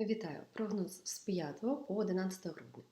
Вітаю! Прогноз з 5 по 11 грудня.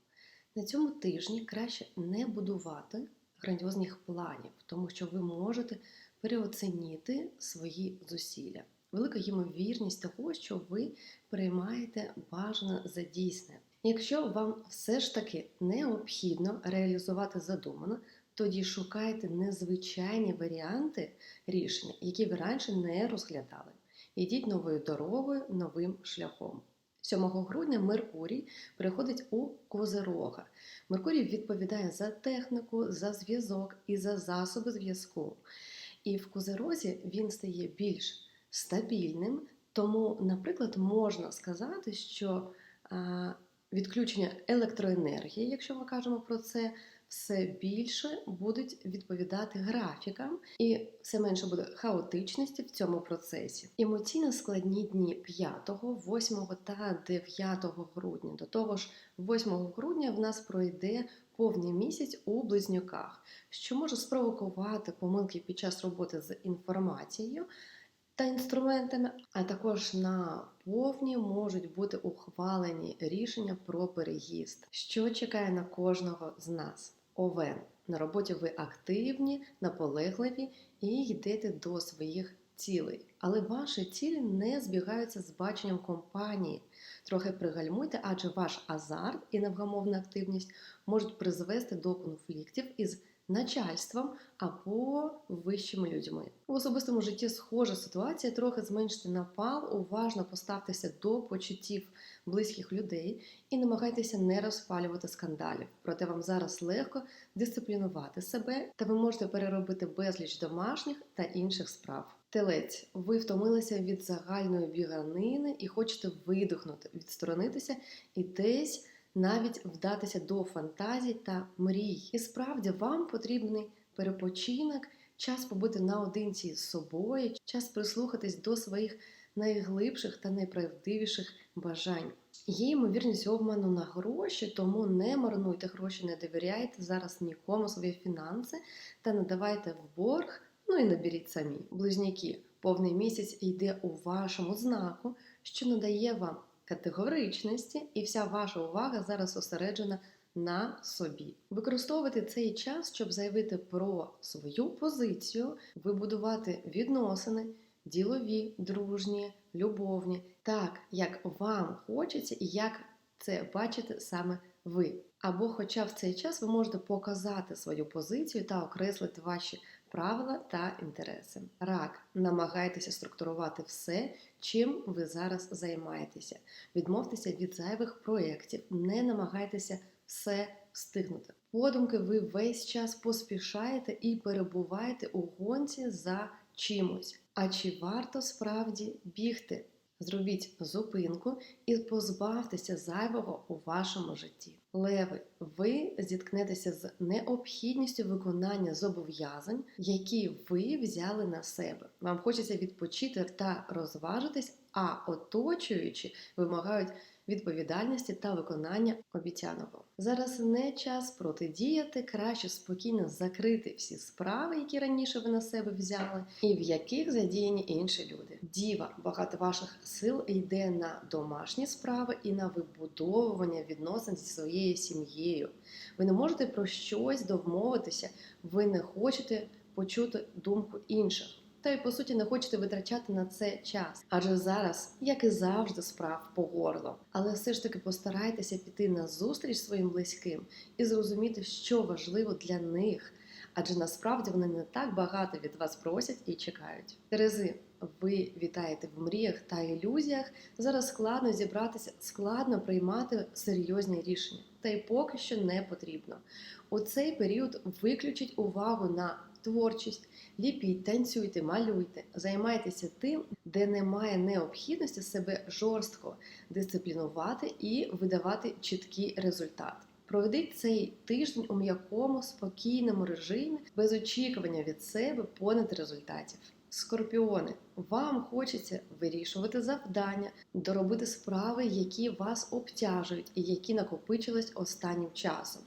На цьому тижні краще не будувати грандіозних планів, тому що ви можете переоцінити свої зусилля. Велика ймовірність того, що ви приймаєте бажане за дійсне. Якщо вам все ж таки необхідно реалізувати задумане, тоді шукайте незвичайні варіанти рішення, які ви раніше не розглядали. Йдіть новою дорогою, новим шляхом. 7 грудня Меркурій переходить у Козерога. Меркурій відповідає за техніку, за зв'язок і за засоби зв'язку. І в Козерозі він стає більш стабільним, тому, наприклад, можна сказати, що відключення електроенергії, якщо ми кажемо про це, все більше будуть відповідати графікам, і все менше буде хаотичності в цьому процесі. Емоційно складні дні 5, 8 та 9 грудня. До того ж, 8 грудня в нас пройде повний місяць у близнюках, що може спровокувати помилки під час роботи з інформацією. Та інструментами, а також на повні можуть бути ухвалені рішення про переїзд, що чекає на кожного з нас. Овен. На роботі ви активні, наполегливі і йдете до своїх цілей. Але ваші цілі не збігаються з баченням компанії. Трохи пригальмуйте, адже ваш азарт і невгамовна активність можуть призвести до конфліктів із начальством або вищими людьми. У особистому житті схожа ситуація, трохи зменшити напал, уважно поставтеся до почуттів близьких людей і намагайтеся не розпалювати скандалів. Проте вам зараз легко дисциплінувати себе, та ви можете переробити безліч домашніх та інших справ. Телець, ви втомилися від загальної біганини і хочете видихнути, відсторонитися і десь навіть вдатися до фантазій та мрій. І справді вам потрібний перепочинок, час побути наодинці з собою, час прислухатись до своїх найглибших та найправдивіших бажань. Є ймовірність обману на гроші, тому не марнуйте гроші, не довіряйте зараз нікому свої фінанси та не давайте в борг, ну і наберіть самі. Близнюки, повний місяць йде у вашому знаку, що надає вам категоричності, і вся ваша увага зараз зосереджена на собі. Використовувати цей час, щоб заявити про свою позицію, вибудувати відносини, ділові, дружні, любовні, так як вам хочеться і як це бачите саме ви. Або, хоча в цей час ви можете показати свою позицію та окреслити ваші правила та інтереси. Рак, намагайтеся структурувати все, чим ви зараз займаєтеся. Відмовтеся від зайвих проєктів, не намагайтеся все встигнути. Подумки, ви весь час поспішаєте і перебуваєте у гонці за чимось. А чи варто справді бігти? Зробіть зупинку і позбавтеся зайвого у вашому житті. Леви, ви зіткнетеся з необхідністю виконання зобов'язань, які ви взяли на себе. Вам хочеться відпочити та розважитись, а оточуючі вимагають відповідальності та виконання обіцяного. Зараз не час протидіяти, краще спокійно закрити всі справи, які раніше ви на себе взяли, і в яких задіяні інші люди. Діва, багато ваших сил йде на домашні справи і на вибудовування відносин зі своєю сім'єю. Ви не можете про щось домовитися, ви не хочете почути думку інших та й по суті не хочете витрачати на це час. Адже зараз, як і завжди, справ по горло. Але все ж таки постарайтеся піти на зустріч своїм близьким і зрозуміти, що важливо для них. Адже насправді вони не так багато від вас просять і чекають. Терези, ви вітаєте в мріях та ілюзіях. Зараз складно зібратися, складно приймати серйозні рішення, та й поки що не потрібно. У цей період виключіть увагу на творчість, ліпіть, танцюйте, малюйте, займайтеся тим, де немає необхідності себе жорстко дисциплінувати і видавати чіткий результат. Проведіть цей тиждень у м'якому, спокійному режимі, без очікування від себе понад результатів. Скорпіони, вам хочеться вирішувати завдання, доробити справи, які вас обтяжують і які накопичились останнім часом.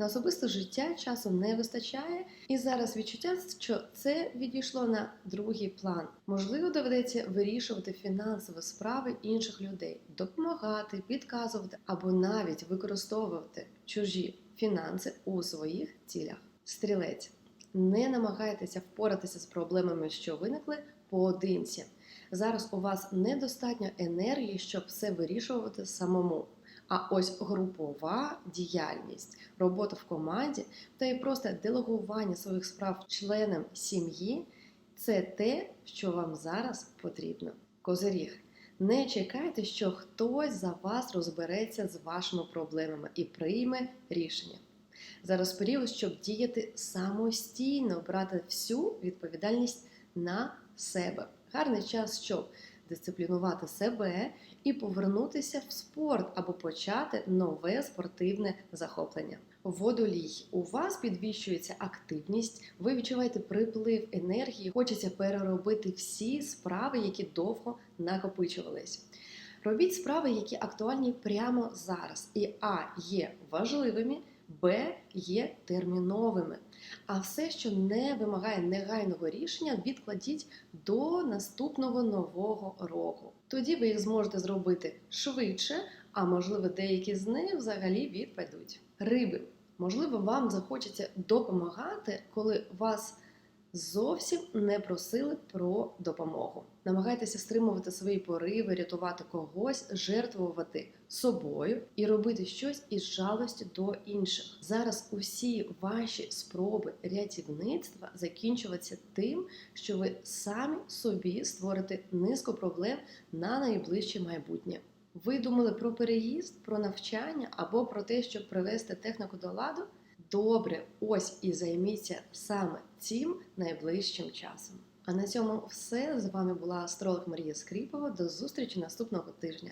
На особисте життя часу не вистачає, і зараз відчуття, що це відійшло на другий план. Можливо, доведеться вирішувати фінансові справи інших людей, допомагати, підказувати або навіть використовувати чужі фінанси у своїх цілях. Стрілець. Не намагайтеся впоратися з проблемами, що виникли поодинці. Зараз у вас недостатньо енергії, щоб все вирішувати самому. А ось групова діяльність, робота в команді та і просто делегування своїх справ членам сім'ї це те, що вам зараз потрібно. Козиріг. Не чекайте, що хтось за вас розбереться з вашими проблемами і прийме рішення. Зараз період, щоб діяти самостійно, брати всю відповідальність на себе. Гарний час, щоб дисциплінувати себе і повернутися в спорт або почати нове спортивне захоплення. Водолій у вас підвищується активність, ви відчуваєте приплив енергії, хочеться переробити всі справи, які довго накопичувались. Робіть справи, які актуальні прямо зараз. І А є важливими, Б є терміновими. А все, що не вимагає негайного рішення, відкладіть до наступного нового року. Тоді ви їх зможете зробити швидше, а можливо, деякі з них взагалі відпадуть. Риби. Можливо, вам захочеться допомагати, коли вас зовсім не просили про допомогу. Намагайтеся стримувати свої пориви, рятувати когось, жертвувати собою і робити щось із жалості до інших. Зараз усі ваші спроби рятівництва закінчуються тим, що ви самі собі створите низку проблем на найближче майбутнє. Ви думали про переїзд, про навчання або про те, щоб привести техніку до ладу? Добре, ось і займіться саме цим найближчим часом. А на цьому все з вами була астролог Марія Скріпова. До зустрічі наступного тижня.